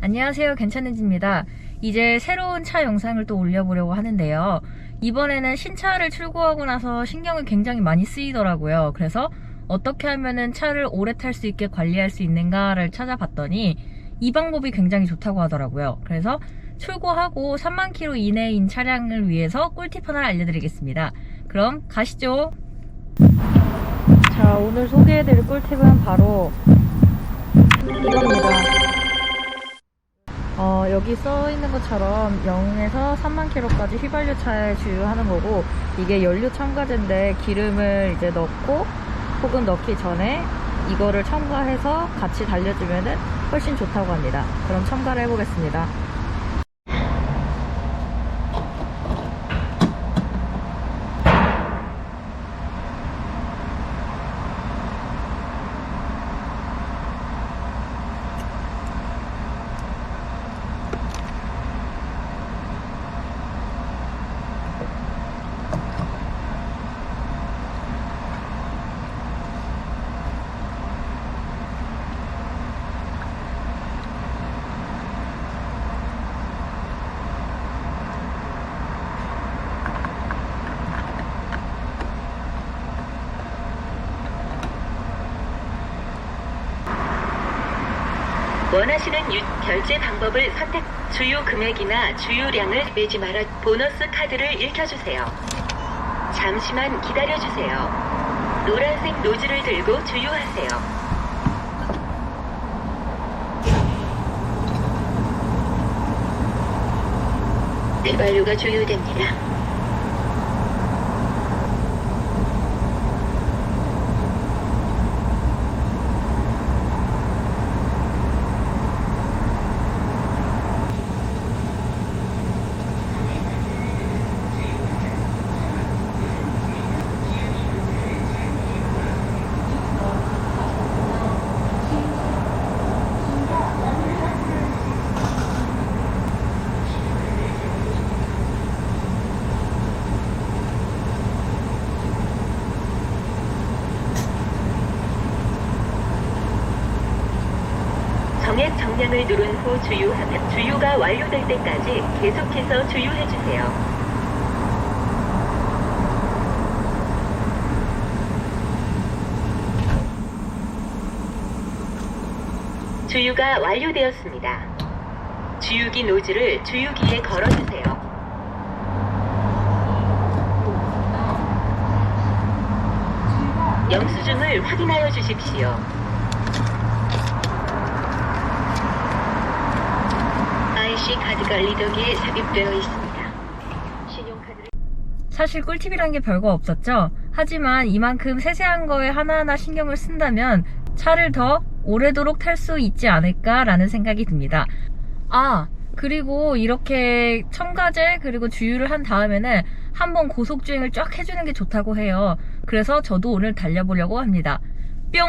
안녕하세요. 괜찮은지입니다. 이제 새로운 차 영상을 또 올려보려고 하는데요. 이번에는 신차를 출고하고 나서 신경을 굉장히 많이 쓰이더라고요. 그래서 어떻게 하면은 차를 오래 탈 수 있게 관리할 수 있는가를 찾아봤더니 이 방법이 굉장히 좋다고 하더라고요. 그래서 출고하고 3만 킬로 이내인 차량을 위해서 꿀팁 하나를 알려드리겠습니다. 그럼 가시죠. 자, 오늘 소개해드릴 꿀팁은 바로 이겁니다. 어, 여기 써 있는 것처럼 0에서 3만 킬로까지 휘발유 차에 주유하는 거고 이게 연료 첨가제인데 기름을 이제 넣고 혹은 넣기 전에 이거를 첨가해서 같이 달려주면은 훨씬 좋다고 합니다. 그럼 첨가를 해보겠습니다. 원하시는 유- 결제 방법을 선택, 주유 금액이나 주유량을 내지 말아 보너스 카드를 읽혀주세요. 잠시만 기다려주세요. 노란색 노즐을 들고 주유하세요. 휘발유가 주유됩니다. 정액 정량을 누른 후 주유하면 주유가 완료될 때까지 계속해서 주유해주세요. 주유가 완료되었습니다. 주유기 노즐을 주유기에 걸어주세요. 영수증을 확인하여 주십시오. 리더기에 삽입되어 있습니다. 신용카드를 사실 꿀팁이란 게 별거 없었죠? 하지만 이만큼 세세한 거에 하나하나 신경을 쓴다면 차를 더 오래도록 탈 수 있지 않을까라는 생각이 듭니다. 아, 그리고 이렇게 첨가제 그리고 주유를 한 다음에는 한번 고속주행을 쫙 해주는 게 좋다고 해요. 그래서 저도 오늘 달려보려고 합니다. 뿅!